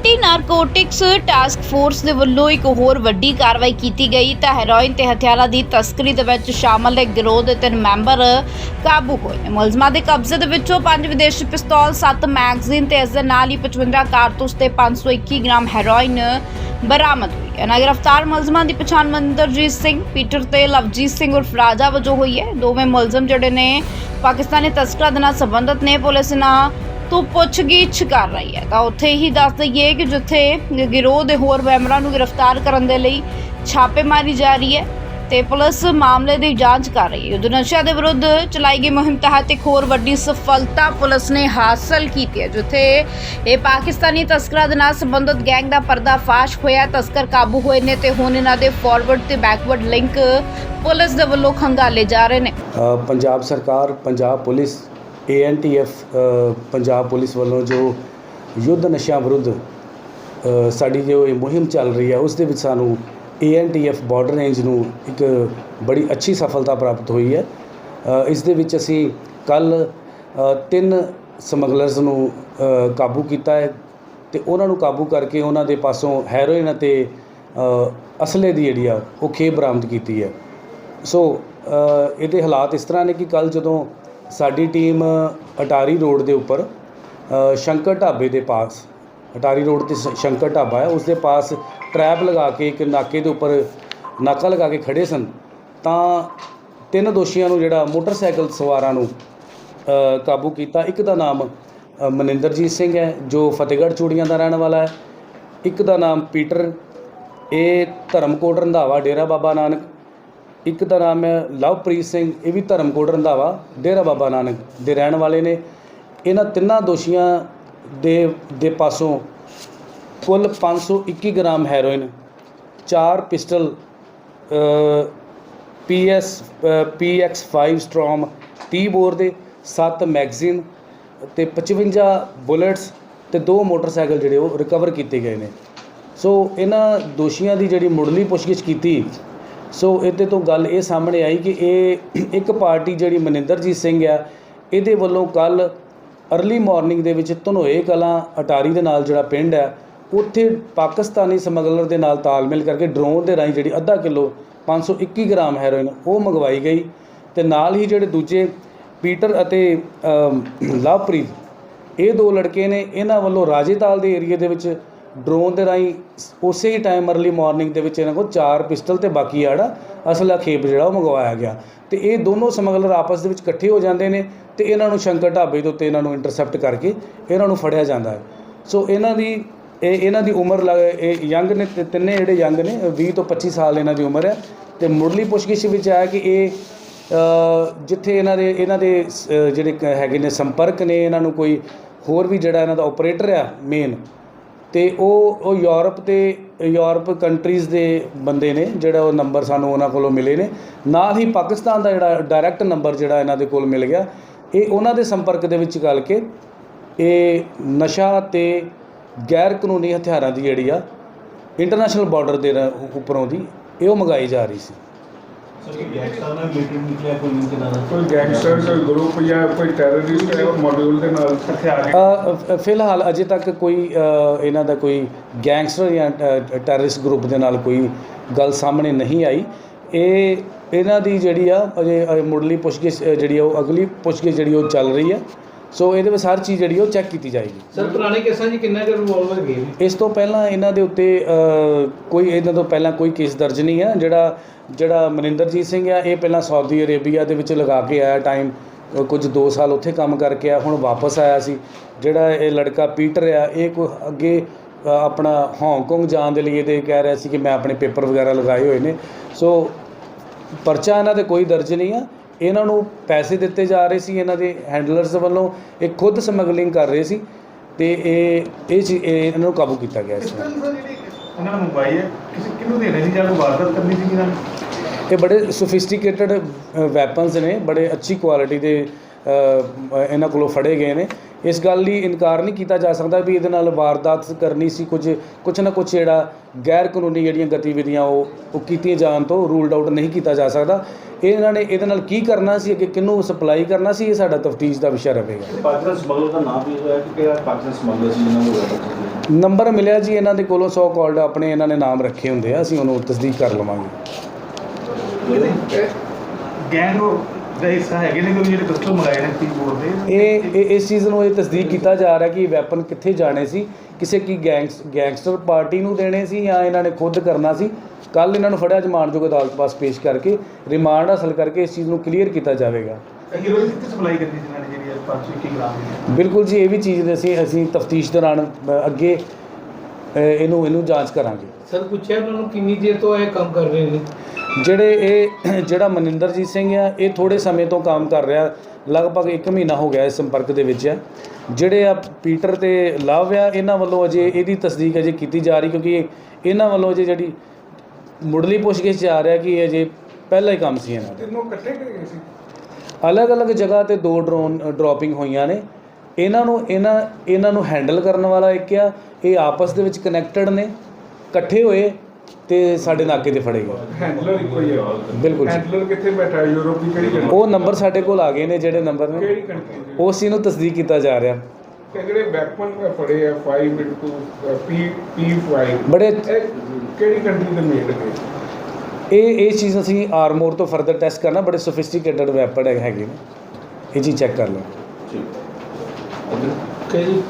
Anti narcotics task force ਦੇ ਵੱਲੋਂ ਇੱਕ ਹੋਰ ਵੱਡੀ ਕਾਰਵਾਈ ਕੀਤੀ ਗਈ ਤਾਂ ਹੈਰੋਇਨ ਤੇ ਹਥਿਆਰਾਂ ਦੀ ਤਸਕਰੀ ਦੇ ਵਿੱਚ ਸ਼ਾਮਲ ਇੱਕ ਗਿਰੋਹ ਦੇ ਤਿੰਨ ਮੈਂਬਰ ਕਾਬੂ ਹੋਏ ਨੇ। ਮੁਲਜ਼ਮਾਂ ਦੇ ਕਬਜ਼ੇ ਦੇ ਵਿੱਚੋਂ ਪੰਜ ਵਿਦੇਸ਼ੀ ਪਿਸਤੌਲ 7 ਮੈਗਜ਼ੀਨ ਤੇ ਇਸ ਦੇ ਨਾਲ ਹੀ 55 ਕਾਰਤੂਸ ਤੇ 521 ਗ੍ਰਾਮ ਹੈਰੋਇਨ ਬਰਾਮਦ ਹੋਈ ਹੈ। ਨਾ ਗ੍ਰਿਫਤਾਰ ਮੁਲਜ਼ਮਾਂ ਦੀ ਪਛਾਣ ਮੰਦਰਜੀਤ ਸਿੰਘ, ਪੀਟਰ ਤੇ ਲਵਜੀਤ ਸਿੰਘ ਉਰਫ ਰਾਜਾ ਵਜੋਂ ਹੋਈ ਹੈ। ਦੋਵੇਂ ਮੁਲਜ਼ਮ ਜਿਹੜੇ ਨੇ ਪਾਕਿਸਤਾਨੀ ਤਸਕਰਾਂ ਦੇ ਨਾਲ ਸੰਬੰਧਿਤ ਨੇ। ਪੁਲਿਸ ਨਾਲ ਤੋਂ ਪੁੱਛਗਿੱਛ ਕਰ ਰਹੀ ਹੈ। ਤਾਂ ਉੱਥੇ ਹੀ ਦੱਸ ਦਈਏ ਕਿ ਜਿੱਥੇ ਗਿਰੋਹ ਦੇ ਹੋਰ ਮੈਂਬਰਾਂ ਨੂੰ ਗ੍ਰਿਫਤਾਰ ਕਰਨ ਦੇ ਲਈ ਛਾਪੇਮਾਰੀ ਜਾਰੀ ਹੈ ਤੇ ਪੁਲਿਸ ਮਾਮਲੇ ਦੀ ਜਾਂਚ ਕਰ ਰਹੀ ਹੈ। ਉਧਰ ਨਸ਼ਿਆਂ ਦੇ ਵਿਰੁੱਧ ਚਲਾਈ ਗਈ ਮੁਹਿੰਮ ਤਹਿਤ ਇੱਕ ਹੋਰ ਵੱਡੀ ਸਫਲਤਾ ਪੁਲਿਸ ਨੇ ਹਾਸਲ ਕੀਤੀ ਹੈ, ਜਿੱਥੇ ਇਹ ਪਾਕਿਸਤਾਨੀ ਤਸਕਰਾਂ ਦੇ ਨਾਲ ਸੰਬੰਧਿਤ ਗੈਂਗ ਦਾ ਪਰਦਾਫਾਸ਼ ਹੋਇਆ। ਤਸਕਰ ਕਾਬੂ ਹੋਏ ਨੇ ਤੇ ਹੁਣ ਇਹਨਾਂ ਦੇ ਫਾਰਵਰਡ ਤੇ ਬੈਕਵਰਡ ਲਿੰਕ ਪੁਲਿਸ ਦੇ ਵੱਲੋਂ ਖੰਗਾਲੇ ਜਾ ਰਹੇ ਨੇ। ਪੰਜਾਬ ਸਰਕਾਰ, Punjab police ANTF Punjab police ਵੱਲੋਂ ਜੋ ਯੁੱਧ ਨਸ਼ਿਆਂ ਵਿਰੁੱਧ ਸਾਡੀ ਜੋ ਇਹ ਮੁਹਿੰਮ ਚੱਲ ਰਹੀ ਹੈ, ਉਸ ਦੇ ਵਿੱਚ ਸਾਨੂੰ ਏਐਨਟੀਐਫ ਬਾਰਡਰ ਰੇਂਜ ਨੂੰ ਇੱਕ ਬੜੀ ਅੱਛੀ ਸਫਲਤਾ ਪ੍ਰਾਪਤ ਹੋਈ ਹੈ। ਇਸ ਦੇ ਵਿੱਚ ਅਸੀਂ ਕੱਲ ਤਿੰਨ ਸਮਗਲਰਸ ਨੂੰ ਕਾਬੂ ਕੀਤਾ ਹੈ ਤੇ ਉਹਨਾਂ ਨੂੰ ਕਾਬੂ ਕਰਕੇ ਉਹਨਾਂ ਦੇ ਪਾਸੋਂ ਹੈਰੋਇਨ ਅਤੇ ਅਸਲੇ ਦੀ ਜਿਹੜੀ ਆ, ਉਹ ਖੇਪ ਬਰਾਮਦ ਕੀਤੀ ਹੈ। ਸੋ ਇਹਦੇ ਹਾਲਾਤ ਇਸ ਤਰ੍ਹਾਂ ਨੇ ਕਿ ਕੱਲ ਜਦੋਂ ਸਾਡੀ ਟੀਮ ਅਟਾਰੀ ਰੋਡ ਦੇ ਉੱਪਰ ਸ਼ੰਕਰ ਢਾਬੇ ਦੇ ਪਾਸ, ਅਟਾਰੀ ਰੋਡ ਤੇ ਸ਼- ਸ਼ੰਕਰ ਢਾਬਾ ਹੈ, ਉਸ ਦੇ ਪਾਸ ਟਰੈਪ ਲਗਾ ਕੇ ਇੱਕ ਨਾਕੇ ਦੇ ਉੱਪਰ ਨਾਕਾ ਲਗਾ ਕੇ ਖੜੇ ਸਨ। ਤਾਂ ਤਿੰਨ ਦੋਸ਼ੀਆਂ ਨੂੰ ਜਿਹੜਾ ਮੋਟਰਸਾਈਕਲ ਸਵਾਰਾਂ ਨੂੰ ਕਾਬੂ ਕੀਤਾ। ਇੱਕ ਦਾ ਨਾਮ ਮਨਿੰਦਰਜੀਤ ਸਿੰਘ ਹੈ, ਜੋ ਫਤਿਹਗੜ੍ਹ ਚੂੜੀਆਂ ਦਾ ਰਹਿਣ ਵਾਲਾ ਹੈ। ਇੱਕ ਦਾ ਨਾਮ ਪੀਟਰ, ਇਹ ਧਰਮਕੋਟ ਰੰਧਾਵਾ, ਡੇਰਾ ਬਾਬਾ ਨਾਨਕ ਇੱਕ ਦਾ ਨਾਮ ਹੈ ਲਵਪ੍ਰੀਤ ਸਿੰਘ, ਇਹ ਵੀ ਧਰਮਕੋਟ ਰੰਧਾਵਾ ਡੇਰਾ ਬਾਬਾ ਨਾਨਕ ਦੇ ਰਹਿਣ ਵਾਲੇ ਨੇ। ਇਹਨਾਂ ਤਿੰਨਾਂ ਦੋਸ਼ੀਆਂ ਦੇ ਦੇ ਪਾਸੋਂ ਕੁੱਲ 521 ਗ੍ਰਾਮ ਹੈਰੋਇਨ, ਚਾਰ pistol PS PX5 storm 30 bore ਦੇ 7 ਮੈਗਜ਼ੀਨ ਤੇ 55 ਬੁਲੇਟਸ ਤੇ ਦੋ ਮੋਟਰਸਾਈਕਲ ਜਿਹੜੇ ਉਹ ਰਿਕਵਰ ਕੀਤੇ ਗਏ ਨੇ। ਸੋ ਇਹਨਾਂ ਦੋਸ਼ੀਆਂ ਦੀ ਜਿਹੜੀ ਮੁੱਢਲੀ ਪੁੱਛਗਿੱਛ ਕੀਤੀ ਸੋ ਇਹਦੇ ਤੋਂ ਗੱਲ ਇਹ ਸਾਹਮਣੇ ਆਈ ਕਿ ਇਹ ਇੱਕ ਪਾਰਟੀ ਜਿਹੜੀ ਮਨਿੰਦਰਜੀਤ ਸਿੰਘ ਆ, ਇਹਦੇ ਵੱਲੋਂ ਕੱਲ ਅਰਲੀ ਮਾਰਨਿੰਗ ਦੇ ਵਿੱਚ ਧਨੋਏ ਕਲਾਂ ਅਟਾਰੀ ਦੇ ਨਾਲ ਜਿਹੜਾ ਪਿੰਡ ਹੈ ਉੱਥੇ ਪਾਕਿਸਤਾਨੀ ਸਮਗਲਰ ਦੇ ਨਾਲ ਤਾਲਮੇਲ ਕਰਕੇ ਡਰੋਨ ਦੇ ਰਾਹੀਂ ਜਿਹੜੀ ਅੱਧਾ ਕਿਲੋ 521 ਗ੍ਰਾਮ ਹੈਰੋਇਨ ਉਹ ਮੰਗਵਾਈ ਗਈ ਤੇ ਨਾਲ ਹੀ ਜਿਹੜੇ ਦੂਜੇ ਪੀਟਰ ਅਤੇ ਲਵਪ੍ਰੀਤ, ਇਹ ਦੋ ਲੜਕੇ ਨੇ ਇਹਨਾਂ ਵੱਲੋਂ ਰਾਜੇਤਾਲ ਦੇ ਏਰੀਆ ਦੇ ਵਿੱਚ ਡਰੋਨ ਦੇ ਰਾਹੀਂ ਉਸੇ ਹੀ ਟਾਈਮ ਅਰਲੀ ਮਾਰਨਿੰਗ ਦੇ ਵਿੱਚ ਇਹਨਾਂ ਕੋਲ ਚਾਰ ਪਿਸਟਲ ਤੇ ਬਾਕੀ ਆ ਅਸਲਾ ਖੇਪ ਜਿਹੜਾ ਉਹ ਮੰਗਵਾਇਆ ਗਿਆ। ਤੇ ਇਹ ਦੋਨੋਂ ਸਮਗਲਰ ਆਪਸ ਦੇ ਵਿੱਚ ਇਕੱਠੇ ਹੋ ਜਾਂਦੇ ਨੇ ਤੇ ਇਹਨਾਂ ਨੂੰ ਸ਼ੰਕਰ ਢਾਬੇ ਦੇ ਉੱਤੇ ਇਹਨਾਂ ਨੂੰ ਇੰਟਰਸੈਪਟ ਕਰਕੇ ਇਹਨਾਂ ਨੂੰ ਫੜਿਆ ਜਾਂਦਾ ਹੈ। ਸੋ ਇਹਨਾਂ ਦੀ, ਇਹ ਇਹਨਾਂ ਦੀ ਉਮਰ ਲੱਗ- ਇਹ ਯੰਗ ਨੇ ਤਿੰਨੇ ਜਿਹੜੇ ਯੰਗ ਨੇ 20 ਤੋਂ 25 ਸਾਲ ਇਹਨਾਂ ਦੀ ਉਮਰ ਹੈ। ਤੇ ਮੁੱਢਲੀ ਪੁੱਛਗਿੱਛ ਵਿੱਚ ਆਇਆ ਕਿ ਇਹ ਜਿੱਥੇ ਇਹਨਾਂ ਦੇ ਇਹਨਾਂ ਦੇ ਜਿਹੜੇ ਕ- ਹੈਗੇ ਨੇ ਸੰਪਰਕ ਨੇ, ਇਹਨਾਂ ਨੂੰ ਕੋਈ ਹੋਰ ਵੀ ਜਿਹੜਾ ਇਹਨਾਂ ਦਾ ਆਪਰੇਟਰ ਆ ਮੇਨ ਅਤੇ ਉਹ ਉਹ ਯੂਰਪ ਤੇ, ਯੂਰਪ ਕੰਟਰੀਜ਼ ਦੇ ਬੰਦੇ ਨੇ, ਜਿਹੜਾ ਉਹ ਨੰਬਰ ਸਾਨੂੰ ਉਹਨਾਂ ਕੋਲੋਂ ਮਿਲੇ ਨੇ। ਨਾਲ ਹੀ ਪਾਕਿਸਤਾਨ ਦਾ ਜਿਹੜਾ ਡਾਇਰੈਕਟ ਨੰਬਰ ਜਿਹੜਾ ਇਹਨਾਂ ਦੇ ਕੋਲ ਮਿਲ ਗਿਆ। ਇਹ ਉਹਨਾਂ ਦੇ ਸੰਪਰਕ ਦੇ ਵਿੱਚ ਗੱਲ ਕੇ, ਇਹ ਨਸ਼ਾ ਤੇ ਗੈਰ ਕਾਨੂੰਨੀ ਹਥਿਆਰਾਂ ਦੀ ਜਿਹੜੀ ਆ ਇੰਟਰਨੈਸ਼ਨਲ ਬਾਰਡਰ ਦੇ ਉੱਪਰੋਂ ਦੀ, ਇਹ ਉਹ ਮੰਗਾਈ ਜਾ ਰਹੀ ਸੀ। ਕੋਈ ਗੈਂਗਸਟਰ ਕੋਈ ਗਰੁੱਪ ਜਾਂ ਕੋਈ ਟੈਰਰਿਸਟ ਹੈ ਉਹ ਮੋਡਿਊਲ ਦੇ ਨਾਲ ਹਥਿਆਰ ਫਿਲਹਾਲ ਅਜੇ ਤੱਕ ਕੋਈ ਇਹਨਾਂ ਦਾ ਕੋਈ ਗੈਂਗਸਟਰ ਜਾਂ ਟੈਰਰਿਸਟ ਗਰੁੱਪ ਦੇ ਨਾਲ ਕੋਈ ਗੱਲ ਸਾਹਮਣੇ ਨਹੀਂ ਆਈ। ਇਹ ਇਹਨਾਂ ਦੀ ਜਿਹੜੀ ਆ ਅਜੇ ਮੁੱਢਲੀ ਪੁੱਛਗਿੱਛ ਜਿਹੜੀ ਆ ਉਹ ਅਗਲੀ ਪੁੱਛਗਿੱਛ ਜਿਹੜੀ ਉਹ ਚੱਲ ਰਹੀ ਹੈ ਸੋ ਇਹਦੇ ਵਿੱਚ ਹਰ ਚੀਜ਼ ਜਿਹੜੀ ਉਹ ਚੈੱਕ ਕੀਤੀ ਜਾਏਗੀ। ਸਰ ਪੁਰਾਣੇ ਕੇਸਾਂ 'ਚ ਕਿੰਨਾ ਕੁ ਰਿਵੋਲਵਰ ਗਏ ਨੇ? ਇਸ ਤੋਂ ਪਹਿਲਾਂ ਇਹਨਾਂ ਦੇ ਉੱਤੇ ਕੋਈ ਇਹਨਾਂ ਤੋਂ ਪਹਿਲਾਂ ਕੋਈ ਕੇਸ ਦਰਜ ਨਹੀਂ ਹੈ ਜਿਹੜਾ ਜਿਹੜਾ ਮਨਿੰਦਰਜੀਤ ਸਿੰਘ ਆ ਇਹ ਪਹਿਲਾਂ ਸਾਊਦੀ ਅਰੇਬੀਆ ਦੇ ਵਿੱਚ ਲਗਾ ਕੇ ਆਇਆ ਟਾਈਮ ਕੁਝ 2 ਸਾਲ ਉੱਥੇ ਕੰਮ ਕਰਕੇ ਆ ਹੁਣ ਵਾਪਸ ਆਇਆ ਸੀ। ਜਿਹੜਾ ਇਹ ਲੜਕਾ ਪੀਟਰ ਆ ਇਹ ਕੋਈ ਅੱਗੇ ਆਪਣਾ ਹਾਂਗਕਾਂਗ ਜਾਣ ਦੇ ਲਈ ਇਹਦੇ ਕਹਿ ਰਿਹਾ ਸੀ ਕਿ ਮੈਂ ਆਪਣੇ ਪੇਪਰ ਵਗੈਰਾ ਲਗਾਏ ਹੋਏ ਨੇ। ਸੋ ਪਰਚਾ ਇਹਨਾਂ ਦੇ ਕੋਈ ਦਰਜ ਨਹੀਂ ਆ। ਇਹਨਾਂ ਨੂੰ ਪੈਸੇ ਦਿੱਤੇ ਜਾ ਰਹੇ ਸੀ ਇਹਨਾਂ ਦੇ ਹੈਂਡਲਰਸ ਵੱਲੋਂ ਇਹ ਖੁਦ ਸਮਗਲਿੰਗ ਕਰ ਰਹੇ ਸੀ ਤੇ ਇਹ ਇਹ ਚੀ- ਇਹ ਇਹਨਾਂ ਨੂੰ ਕਾਬੂ ਕੀਤਾ ਗਿਆ ਸੀ। ਉਹਨਾਂ ਨੂੰ ਮੋਬਾਈਲ ਹੈ ਕਿਸੇ ਕਿਹਨੂੰ ਦੇਣੇ ਸੀ ਜਾਂ ਕੋਈ ਵਾਰਦਾਤ ਕਰਨੀ ਸੀ ਇਹਨਾਂ ਇਹ ਬੜੇ ਸੋਫਿਸਟੀਕੇਟਡ ਵੈਪਨਸ ਨੇ ਬੜੇ ਅੱਛੀ ਕੁਆਲਿਟੀ ਦੇ ਇਹਨਾਂ ਕੋਲੋਂ ਫੜੇ ਗਏ ਨੇ। ਇਸ ਗੱਲ ਲਈ ਇਨਕਾਰ ਨਹੀਂ ਕੀਤਾ ਜਾ ਸਕਦਾ ਵੀ ਇਹਦੇ ਨਾਲ ਵਾਰਦਾਤ ਕਰਨੀ ਸੀ। ਕੁਝ ਕੁਝ ਨਾ ਕੁਝ ਜਿਹੜਾ ਗੈਰ ਕਾਨੂੰਨੀ ਜਿਹੜੀਆਂ ਗਤੀਵਿਧੀਆਂ ਉਹ ਉਹ ਕੀਤੀਆਂ ਜਾਣ ਤੋਂ ਰੂਲਡ ਆਊਟ ਨਹੀਂ ਕੀਤਾ ਜਾ ਸਕਦਾ। ਇਹ ਇਹਨਾਂ ਨੇ ਇਹਦੇ ਨਾਲ ਕੀ ਕਰਨਾ ਸੀ ਅੱਗੇ ਕਿਹਨੂੰ ਸਪਲਾਈ ਕਰਨਾ ਸੀ ਇਹ ਸਾਡਾ ਤਫਤੀਸ਼ ਦਾ ਵਿਸ਼ਾ ਰਹੇਗਾ। ਪਾਕਿਸਤਾਨ ਸਮਗਲਰ ਦਾ ਨਾਮ ਵੀ ਹੋਇਆ ਕਿ ਕਿਹੜਾ ਪਾਕਿਸਤਾਨ ਸਮਗਲਰ ਸੀ ਜਿਹਨਾਂ ਨੂੰ ਹੋਇਆ ਨੰਬਰ ਮਿਲਿਆ ਜੀ ਇਹਨਾਂ ਦੇ ਕੋਲੋਂ ਸੌ ਕਾਲਡ ਆਪਣੇ ਇਹਨਾਂ ਨੇ ਨਾਮ ਰੱਖੇ ਹੁੰਦੇ ਆ ਅਸੀਂ ਉਹਨੂੰ ਤਸਦੀਕ ਕਰ ਲਵਾਂਗੇ। ਗੈਂਗ ਦਾ ਹਿੱਸਾ ਹੈਗੇ ਨੇ ਕਿਉਂਕਿ ਜਿਹੜੇ ਪਿਸਟਲ ਮੰਗਾਏ ਨੇ ਕੀਬੋਰਡ ਦੇ ਇਹ ਇਹ- ਇਸ ਚੀਜ਼ ਨੂੰ ਇਹ ਤਸਦੀਕ ਕੀਤਾ ਜਾ ਰਿਹਾ ਕਿ ਵੈਪਨ ਕਿੱਥੇ ਜਾਣੇ ਸੀ ਕਿਸੇ ਕੀ ਗੈਂਗਸ ਗੈਂਗਸਟਰ ਪਾਰਟੀ ਨੂੰ ਦੇਣੇ ਸੀ ਜਾਂ ਇਹਨਾਂ ਨੇ ਖੁਦ ਕਰਨਾ ਸੀ। ਕੱਲ ਇਹਨਾਂ ਨੂੰ ਫੜਿਆ ਜਮਾਨਯੋਗ ਅਦਾਲਤ ਪਾਸ ਪੇਸ਼ ਕਰਕੇ ਰਿਮਾਂਡ ਹਾਸਲ ਕਰਕੇ ਇਸ ਚੀਜ਼ ਨੂੰ ਕਲੀਅਰ ਕੀਤਾ ਜਾਵੇਗਾ। ਹੀਰੋਇਨ ਕਿੱਥੇ ਸਪਲਾਈ ਕਰਦੀ ਸੀ ਇਹਨਾਂ ਨੇ ਜਿਹੜੀ 521 ਗ੍ਰਾਮ ਦੀ ਬਿਲਕੁਲ ਜੀ ਇਹ ਵੀ ਚੀਜ਼ ਦੇ ਅਸੀਂ ਅਸੀਂ ਤਫਤੀਸ਼ ਦੌਰਾਨ ਅ, ਅੱਗੇ ਇਹਨੂੰ ਇਹਨੂੰ ਜਾਂਚ ਕਰਾਂਗੇ। ਸਰ ਪੁੱਛਿਆ ਉਹਨਾਂ ਨੂੰ ਕਿੰਨੀ ਦੇਰ ਤੋਂ ਇਹ ਕੰਮ ਕਰ ਰਹੇ ਨੇ? ਜਿਹੜੇ ਇਹ ਜਿਹੜਾ ਮਨਿੰਦਰਜੀਤ ਸਿੰਘ ਆ ਇਹ ਥੋੜੇ ਸਮੇਂ ਤੋਂ ਕੰਮ ਕਰ ਰਿਹਾ। ਲਗਭਗ 1 ਮਹੀਨਾ ਹੋ ਗਿਆ ਇਸ ਸੰਪਰਕ ਦੇ ਵਿੱਚ ਆ। ਜਿਹੜੇ ਆ ਪੀਟਰ ਤੇ ਲਵ ਆ ਇਹਨਾਂ ਵੱਲੋਂ ਅਜੇ ਇਹਦੀ ਤਸਦੀਕ ਅਜੇ ਕੀਤੀ ਜਾ ਰਹੀ ਕਿਉਂਕਿ ਇਹ- ਇਹਨਾਂ ਵੱਲੋਂ ਅਜੇ ਜਿਹੜੀ ਮੁੱਢਲੀ ਪੁੱਛਗਿੱਛ 'ਚ ਆ ਰਿਹਾ ਕਿ ਇਹ ਅਜੇ ਪਹਿਲਾ ਹੀ ਕੰਮ ਸੀ ਇਹਨਾਂ ਦਾ। ਤਿੰਨੋਂ ਇਕੱਠੇ ਗਏ ਸੀ? ਅਲੱਗ-ਅਲੱਗ ਜਗ੍ਹਾ ਤੇ ਦੋ ਡਰੋਨ ਡ੍ਰੌਪਿੰਗ ਹੋਈਆਂ ਨੇ। ਇਹਨਾਂ ਨੂੰ ਇਹਨਾਂ ਇਹਨਾਂ ਨੂੰ ਹੈਂਡਲ ਕਰਨ ਵਾਲਾ ਇੱਕ ਆ ਇਹ ਆਪਸ ਦੇ ਵਿੱਚ ਕਨੈਕਟਡ ਨੇ ਇਕੱਠੇ ਹੋਏ ਤੇ ਸਾਡੇ ਨਾਕੇ ਤੇ ਫੜੇ ਗਏ। ਹੈਂਡਲਰ ਇੱਕੋ ਹੀ ਹੈ ਬਿਲਕੁਲ ਜੀ। ਹੈਂਡਲਰ ਕਿੱਥੇ ਬੈਠਾ ਹੈ? ਯੂਰਪ ਦੀ ਕਿਹੜੀ ਉਹ ਨੰਬਰ ਸਾਡੇ ਕੋਲ ਆ ਗਏ ਨੇ ਜਿਹੜੇ ਨੰਬਰ ਨੇ। ਕਿਹੜੀ ਕੰਟਰੀ ਦੇ? ਉਸ ਨੂੰ ਤਸਦੀਕ ਕੀਤਾ ਜਾ ਰਿਹਾ। ਜਿਹੜੇ ਵੈਪਨ ਫੜੇ ਆ 5 ਇਨਟੂ ਪੀ P5 ਬੜੇ ਇਹ ਕਿਹੜੀ ਕੰਟਰੀ ਦੇ ਮੇਡ ਨੇ? ਇਹ ਇਹ ਚੀਜ਼ ਅਸੀਂ ਆਰਮੋਰ ਤੋਂ ਫਰਦਰ ਟੈਸਟ ਕਰਨਾ ਬੜੇ ਸੋਫਿਸਟੀਕੇਟਡ ਵੈਪਨ ਹੈਗੇ ਨੇ। ਇਹ ਚੀਜ਼ ਚੈੱਕ ਕਰ ਲਓ। ਕਿ ਜੀ